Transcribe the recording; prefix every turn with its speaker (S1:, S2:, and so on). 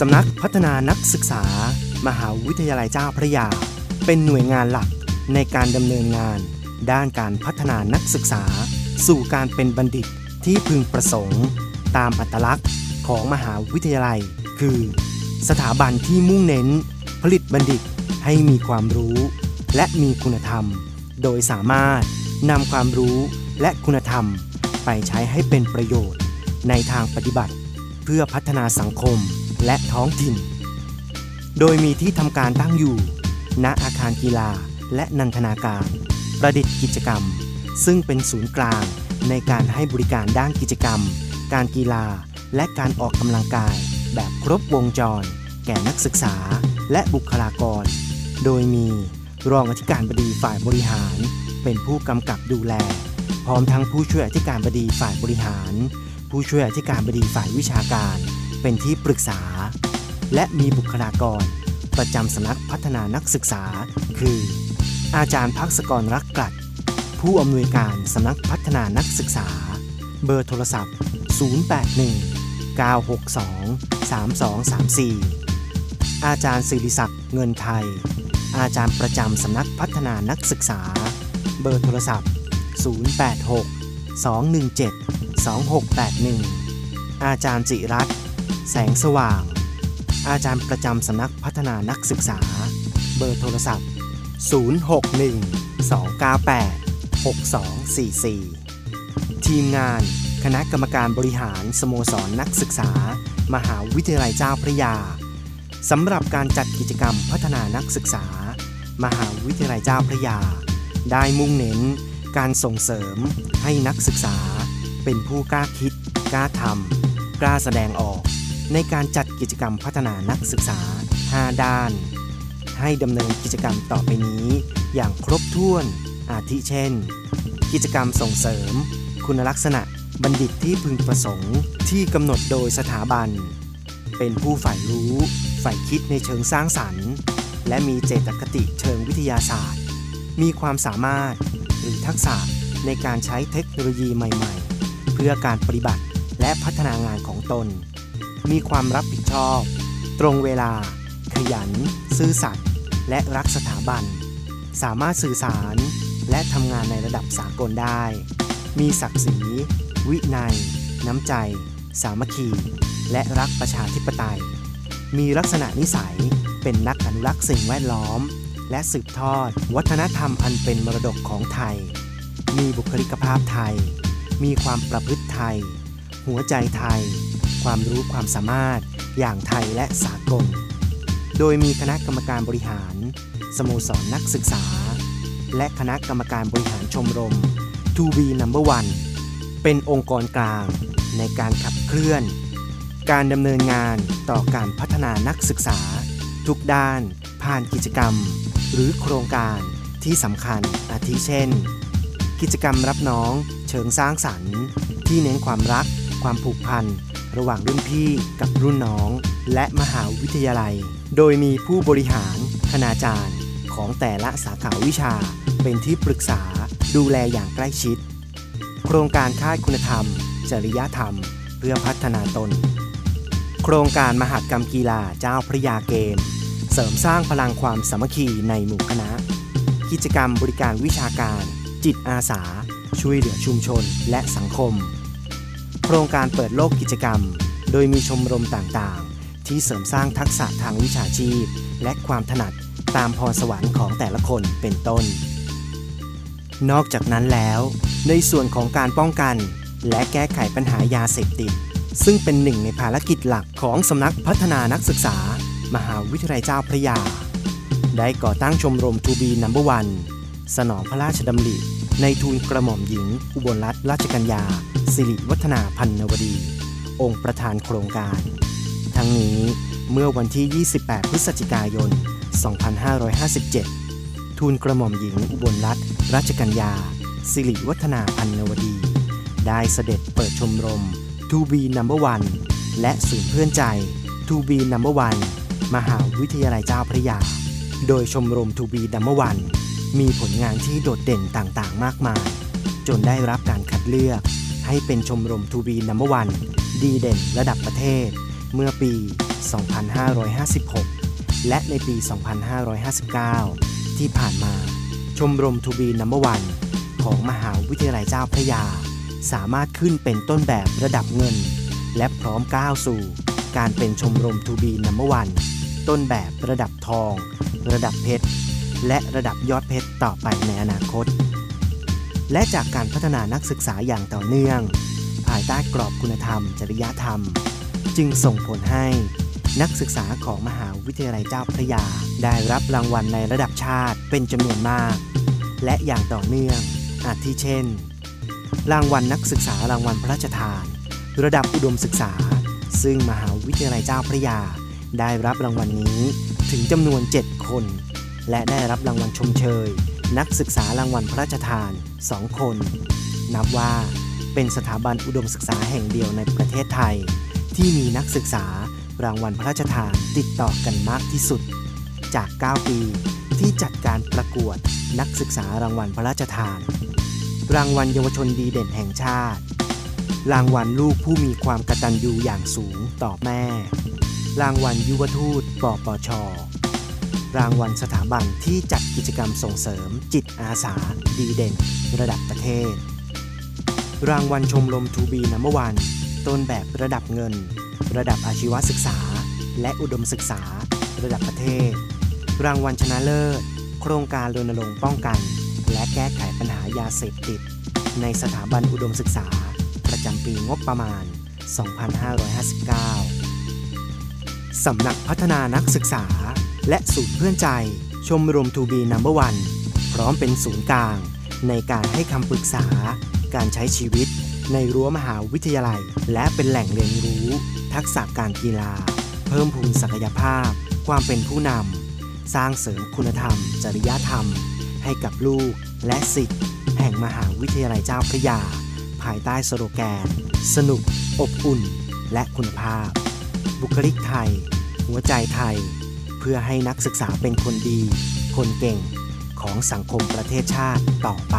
S1: สำนักพัฒนานักศึกษา มหาวิทยาลัยเจ้าพระยา เป็นหน่วยงานหลักในการดำเนินงาน ด้านการพัฒนานักศึกษา สู่การเป็นบัณฑิตที่พึงประสงค์ ตามอัตลักษณ์ของมหาวิทยาลัย คือ สถาบันที่มุ่งเน้น ผลิตบัณฑิตให้มีความรู้ และมีคุณธรรม โดยสามารถนำความรู้และคุณธรรม ไปใช้ให้เป็นประโยชน์ ในทางปฏิบัติ เพื่อพัฒนาสังคม และท้องถิ่น โดยมีที่ทำการตั้งอยู่ ณอาคารกีฬาและนันทนาการ ประดิษฐ์กิจกรรม ซึ่งเป็นศูนย์กลางในการให้บริการด้านกิจกรรม การกีฬา และการออกกำลังกาย แบบครบวงจร แก่นักศึกษาและบุคลากร โดยมีรองอธิการบดีฝ่ายบริหาร เป็นผู้กำกับดูแล พร้อมทั้งผู้ช่วยอธิการบดีฝ่ายบริหาร ผู้ช่วยอธิการบดีฝ่ายวิชาการ เป็นที่ปรึกษา และมีบุคลากร ประจำสำนักพัฒนานักศึกษา คือ อาจารย์พักษกรรักกลัด ผู้อำนวยการสำนักพัฒนานักศึกษา เบอร์โทรศัพท์ 081 962 3234 อาจารย์ศิริศักดิ์เงินไทย อาจารย์ประจำสำนักพัฒนานักศึกษา เบอร์โทรศัพท์ 086 217 2681 อาจารย์จิรัตน์ แสงสว่าง อาจารย์ประจำสำนักพัฒนานักศึกษา เบอร์โทรศัพท์ 061 298 6244ทีมงานคณะกรรมการบริหารสโมสรนักศึกษา มหาวิทยาลัยเจ้าพระยาสำหรับการจัดกิจกรรมพัฒนานักศึกษา มหาวิทยาลัยเจ้าพระยา ได้มุ่งเน้น การส่งเสริมให้นักศึกษา เป็นผู้กล้าคิด กล้าทำกล้าแสดงออก ในการจัดกิจกรรมพัฒนานักศึกษา 5 ด้าน ให้ดำเนินกิจกรรมต่อไปนี้ อย่างครบถ้วน อาทิเช่น กิจกรรมส่งเสริม คุณลักษณะบัณฑิตที่พึงประสงค์ที่กำหนดโดยสถาบัน เป็นผู้ใฝ่รู้ใฝ่คิดในเชิงสร้างสรรค์ และมีเจตคติเชิงวิทยาศาสตร์ มีความสามารถหรือทักษะในการใช้เทคโนโลยีใหม่ ๆ เพื่อการปฏิบัติและพัฒนางานของตน มีความรับผิดชอบ ตรงเวลา ขยัน ซื่อสัตย์และรักสถาบัน สามารถสื่อสารและทำงานในระดับสากลได้ มีศักดิ์ศรี วินัย น้ำใจ สามัคคี และรักประชาธิปไตย มีลักษณะนิสัยเป็นนักอนุรักษ์สิ่งแวดล้อม และสืบทอด วัฒนธรรมอันเป็นมรดกของไทย มีบุคลิกภาพไทย มีความประพฤติไทย หัวใจไทย ความรู้ความสามารถ อย่างไทยและสากล โดยมีคณะกรรมการบริหาร สโมสรนักศึกษา และคณะกรรมการบริหารชมรม To be number one เป็นองค์กรกลางในการขับเคลื่อน การดำเนินงานต่อการพัฒนานักศึกษา ทุกด้านผ่านกิจกรรม หรือโครงการที่สำคัญอาทิเช่น กิจกรรมรับน้องเชิงสร้างสรรค์ ที่เน้นความรัก ความผูกพัน ระหว่างรุ่นพี่กับรุ่นน้อง และมหาวิทยาลัย โดยมีผู้บริหาร คณาจารย์ ของแต่ละสาขาวิชา เป็นที่ปรึกษาดูแลอย่างใกล้ชิด โครงการค่ายคุณธรรม จริยธรรม เพื่อพัฒนาตน โครงการมหกรรมกีฬาเจ้าพระยาเกม เสริมสร้างพลังความสามัคคีในหมู่คณะ กิจกรรมบริการวิชาการ จิตอาสา ช่วยเหลือชุมชนและสังคม โครงการเปิดโลกกิจกรรม โดยมีชมรมต่างๆ ที่เสริมสร้างทักษะทางวิชาชีพ และความถนัดตามพรสวรรค์ของแต่ละคนเป็นต้น นอกจากนั้นแล้ว ในส่วนของการป้องกัน และแก้ไขปัญหายาเสพติด ซึ่งเป็นหนึ่งในภารกิจหลักของสำนักพัฒนานักศึกษา มหาวิทยาลัยเจ้าพระยา ได้ก่อตั้งชมรมทูบีนัมเบอร์วันสนองพระราชดำริในทูลกระหม่อมหญิง อุบลรัตนราชกัญญา สิริวัฒนาพันนวดี องค์ประธานโครงการ ทั้งนี้เมื่อวันที่ 28 พฤศจิกายน 2557 ทูลกระหม่อมหญิงอุบลรัตนราชกัญญา สิริวัฒนาพันนวดี ได้เสด็จเปิดชมรม To be number one และศูนย์เพื่อนใจ To be number one มหาวิทยาลัยเจ้าพระยา โดยชมรม To be number one มีผลงานที่โดดเด่นต่างๆ มากมาย จนได้รับการคัดเลือก ให้เป็นชมรม To be number one ดีเด่นระดับประเทศ เมื่อปี 2556 และในปี 2559 ที่ผ่านมา ชมรมทูบีนัมเบอร์วันของมหาวิทยาลัยเจ้าพระยา สามารถขึ้นเป็นต้นแบบระดับเงิน และพร้อมก้าวสู่ การเป็นชมรมทูบีนัมเบอร์วันต้นแบบระดับทอง ระดับเพชร และระดับยอดเพชรต่อไปในอนาคต และจากการพัฒนานักศึกษาอย่างต่อเนื่อง ภายใต้กรอบคุณธรรม จริยธรรม จึงส่งผลให้นักศึกษาของมหาวิทยาลัยเจ้าพระยา ได้รับรางวัลในระดับชาติเป็นจำนวนมาก และอย่างต่อเนื่อง อาทิเช่น รางวัลนักศึกษารางวัลพระราชทาน ระดับอุดมศึกษา ซึ่งมหาวิทยาลัยเจ้าพระยา ได้รับรางวัลนี้ถึงจำนวน 7 คน และได้รับรางวัลชมเชย นักศึกษารางวัลพระราชทาน 2 คน นับว่าเป็นสถาบันอุดมศึกษาแห่งเดียวในประเทศไทย ที่มีนักศึกษารางวัลพระราชทานติดต่อกันมากที่สุด จาก 9 ปีที่จัดการประกวดนักศึกษารางวัลพระราชทาน รางวัลเยาวชนดีเด่นแห่งชาติ รางวัลลูกผู้มีความกตัญญูอย่างสูงต่อแม่ รางวัลยุวทูตปปช รางวัลสถาบันที่จัดกิจกรรมส่งเสริม จิตอาสา ดีเด่น ระดับประเทศ รางวัลชมรมทูบีนัมวันต้นแบบระดับเงิน ระดับอาชีวศึกษา และอุดมศึกษา ระดับประเทศ รางวัลชนะเลิศ โครงการรณรงค์ป้องกัน และแก้ไขปัญหายาเสพติด ในสถาบันอุดมศึกษา ประจำปีงบประมาณ 2559 สำนักพัฒนานักศึกษา และศูนย์เพื่อนใจ ชมรมทูบีนัมเบอร์วันพร้อมเป็นศูนย์กลาง ในการให้คำปรึกษา การใช้ชีวิต ในรั้วมหาวิทยาลัย และเป็นแหล่งเรียนรู้ ทักษะการกีฬา เพิ่มพูนศักยภาพ ความเป็นผู้นำสร้างเสริมคุณธรรม จริยธรรม ให้กับลูกและสิทธิ์แห่งมหาวิทยาลัยเจ้าพระยา ภายใต้สโลแกน สนุก อบอุ่น และคุณภาพ บุคลิกไทย หัวใจไทย เพื่อให้นักศึกษาเป็นคนดี คนเก่งของสังคมประเทศชาติต่อไป